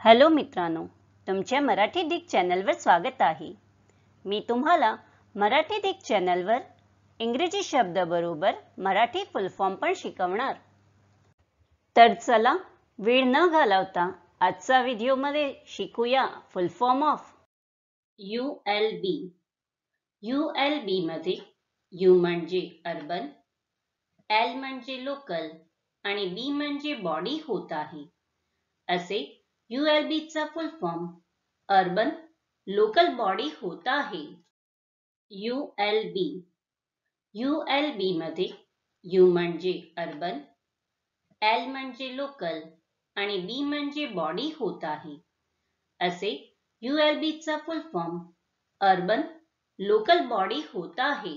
Hello मित्रांनो तुमच्या Marathi Dick चॅनलवर स्वागत आहे. मी तुम्हाला मराठी डिक चॅनलवर इंग्रजी शब्दाबरोबर मराठी फुल फॉर्म पण शिकवणार. तर चला वेळ न घालवता आजचा व्हिडिओमध्ये शिकूया full form of U L B U L B मध्ये यू म्हणजे अर्बन एल म्हणजे लोकल आणि बी म्हणजे बॉडी होत आहे. असे यू चा full form urban local body होत आहे. U L B U L B मध्ये यू म्हणजे अर्बन एल म्हणजे लोकल आणि बी म्हणजे बॉडी होत आहे. असे यू चा full form urban local body होत आहे.